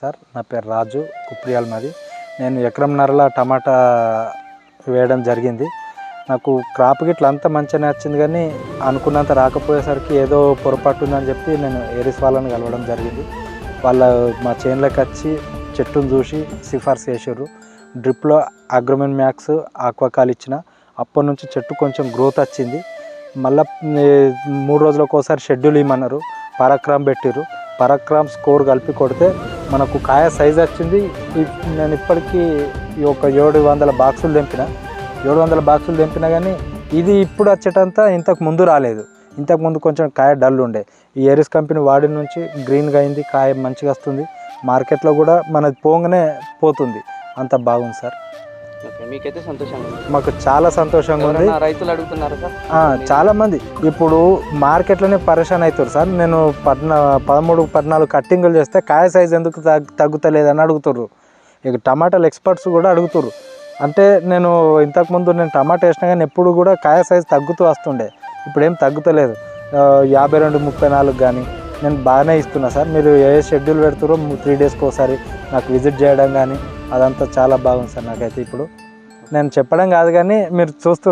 Sir నా పేరు రాజు కుప్రియాల్ మాది. నేను ఎకరంన్నరల టమాటా వేయడం జరిగింది. నాకు క్రాప్ గిట్ల అంతా మంచిగానే వచ్చింది కానీ అనుకున్నంత రాకపోయేసరికి ఏదో పొరపాటు ఉందని చెప్పి నేను ఏరిస్ వాళ్ళని కలవడం జరిగింది. వాళ్ళ మా చేన్లోకి వచ్చి చెట్టును చూసి సిఫార్సు చేసారు డ్రిప్లో అగ్రోమెన్ మ్యాక్స్ ఆక్వాకాల్ ఇచ్చిన. అప్పటి నుంచి చెట్టు కొంచెం గ్రోత్ వచ్చింది. మళ్ళీ మూడు రోజులకు ఒకసారి షెడ్యూల్ ఇమ్మన్నారు పరాక్రామ్ పెట్టిర్రు. పరాక్రామ్ స్కోర్ కలిపి కొడితే మనకు కాయ సైజ్ వచ్చింది. నేను ఇప్పటికీ ఈ ఒక ఏడు వందల బాక్సులు తెంపిన. ఏడు వందల బాక్సులు తెంపినా కానీ ఇది ఇప్పుడు వచ్చేటంతా ఇంతకు ముందు రాలేదు. ఇంతకు ముందు కొంచెం కాయ డల్ ఉండే. ఈ ఎరిస్ కంపెనీ వాడిన నుంచి గ్రీన్గా అయింది కాయ మంచిగా వస్తుంది. మార్కెట్లో కూడా మనది పోగానే పోతుంది. అంత బాగుంది సార్. మీకైతే సంతోషంగా మాకు చాలా సంతోషంగా ఉంది. రైతులు అడుగుతున్నారా సార్? చాలా మంది. ఇప్పుడు మార్కెట్లోనే పరేషాన్ అవుతారు సార్. నేను పద్నా పదమూడు పద్నాలుగు కట్టింగులు చేస్తే కాయ సైజ్ ఎందుకు తగ్ తగ్గుతలేదని అడుగుతారు ఇక టమాటాలు ఎక్స్పర్ట్స్ కూడా అడుగుతారు అంటే నేను ఇంతకుముందు నేను టమాటా వేసినా కానీ ఎప్పుడు కూడా కాయ సైజ్ తగ్గుతూ వస్తుండే. ఇప్పుడు ఏం తగ్గుతలేదు. యాభై రెండు ముప్పై నాలుగు కానీ నేను బాగానే ఇస్తున్నా సార్. మీరు ఏ షెడ్యూల్ పెడుతారో త్రీ డేస్కి ఒకసారి నాకు విజిట్ చేయడం కానీ అదంతా చాలా బాగుంది సార్ నాకైతే ఇప్పుడు. నేను చెప్పడం కాదు కానీ మీరు చూస్తారు